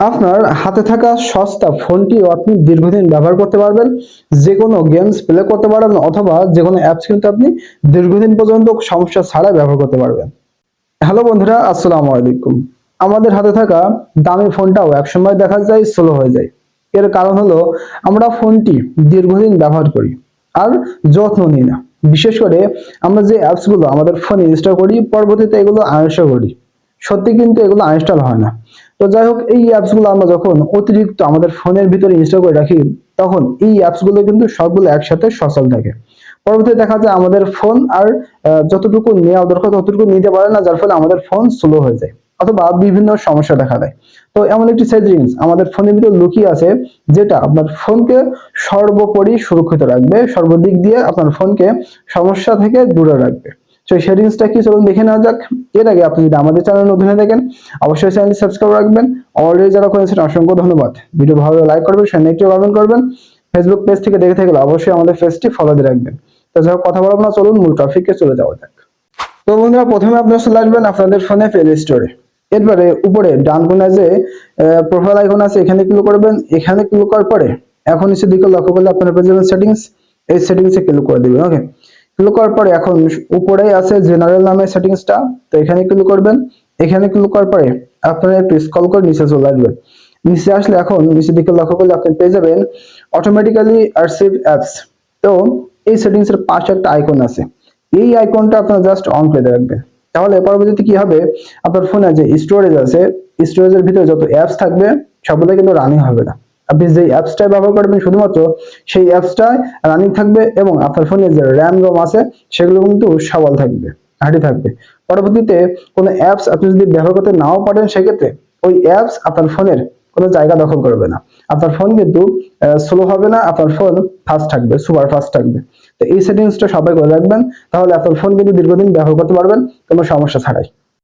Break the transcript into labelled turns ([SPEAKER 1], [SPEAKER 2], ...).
[SPEAKER 1] আপনার হাতে থাকা সস্তা ফোনটিও আপনি দীর্ঘদিন ব্যবহার করতে পারবেন যে কোনো গেমস প্লে করতে পারবেন অথবা যে কোনো অ্যাপস কিন্তু আপনি দীর্ঘদিন পর্যন্ত সমস্যা ছাড়াই ব্যবহার করতে পারবেন। হ্যালো বন্ধুরা, আসসালামু আলাইকুম। আমাদের হাতে থাকা দামি ফোনটাও একসময় দেখা যায় স্লো হয়ে যায়। এর কারণ হলো আমরা ফোনটি দীর্ঘদিন ব্যবহার করি আর যত্ন নিই না। বিশেষ করে আমরা যে অ্যাপসগুলো আমাদের ফোনে ইনস্টল করি, পরবর্তীতে এগুলো আনইনস্টল করি। সত্যি কিন্তু এগুলো আনইনস্টল হয় না। তো যাই হোক, এই অ্যাপসগুলো আমরা যখন অতিরিক্ত আমাদের ফোনের ভিতরে ইনস্টল করে রাখি, তখন এই অ্যাপসগুলো কিন্তু সবগুলো একসাথে সচল থাকে। পরবর্তীতে দেখা যায় আমাদের ফোন আর যতটুকু নেওয়া দরকার ততটুকু নিতে পারে না, যার ফলে আমাদের ফোন স্লো হয়ে যায় অথবা বিভিন্ন সমস্যা দেখা দেয়। তো এমন একটি সেটিংস আমাদের ফোনের ভিতরে লুকিয়ে আছে যেটা আপনার ফোনকে সর্বোপরি সুরক্ষিত রাখবে, সর্বদিক দিয়ে আপনার ফোনকে সমস্যা থেকে দূরে রাখবে। এই সেটিংসটা কি? চলুন দেখে নেওয়া যাক। এর আগে আপনি যদি আমাদের চ্যানেল নতুন হয়ে দেখেন অবশ্যই চ্যানেলটি সাবস্ক্রাইব রাখবেন। অলরেডি যারা করেছেন, অসংখ্য ধন্যবাদ। ভিডিও ভালো লাইক করবেন শেয়ার একটু কমেন্ট করবেন। ফেসবুক পেজ থেকে দেখে থাকলে অবশ্যই আমাদের পেজটি ফলো দিয়ে রাখবেন। তো যাই কথা বলব না, চলুন মূল টপিকে চলে যাওয়া যাক। তো বন্ধুরা, প্রথমে আপনারা চলে আসবেন আপনাদের ফোনে প্লে স্টোরে এরপরে উপরে ডান কোণে যে প্রোফাইল আইকন আছে, এখানে ক্লিক করবেন। এখানে ক্লিক করার পরে, এখন নিচে দিকে লক্ষ্য করলে আপনারা পেয়ে যাবেন সেটিংস এই সেটিংসে ক্লিক করে দিবেন ওকে ক্লিক করার পরে এখন উপরেই আছে জেনারেল নামের সেটিংসটা তো এখানে ক্লিক করবেন। এখানে ক্লিক করার পরে আপনারা একটু স্ক্রল করে নিচে চলে আসবেন। নিচে আসলে এখন নিচে দিকে লক্ষ্য করলে আপনি পেয়ে যাবেন অটোমেটিক্যালি আরসিভ অ্যাপস তো এই সেটিংস এর পাশে একটা আইকন আছে। এই আইকনটা আপনার জাস্ট অন করে রাখবেন। তাহলে পরবর্তীতে কি হবে? আপনার ফোনে যে স্টোরেজ আছে স্টোরেজের ভিতরে যত অ্যাপস থাকবে সবগুলো কিন্তু রানিং হবে না। আপনি যে অ্যাপসটা ব্যবহার করবেন শুধুমাত্র সেই অ্যাপসটাই রানিং থাকবে এবং আপনার ফোনে যে র্যাম রম আছে, সেগুলো কিন্তু সবল থাকবে হাঁটি থাকবে। পরবর্তীতে কোনো অ্যাপস আপনি যদি ব্যবহার করতে নাও পারেন, সেক্ষেত্রে ওই অ্যাপস আপনার ফোনের কোনো জায়গা দখল করবে না। আপনার ফোন কিন্তু স্লো হবে না, আপনার ফোন ফাস্ট থাকবে সুপার ফাস্ট থাকবে। তো এই সেটিংসটা সবাই করে রাখবেন, তাহলে আপনার ফোন কিন্তু দীর্ঘদিন ব্যবহার করতে পারবেন, কোনো সমস্যা ছাড়াই।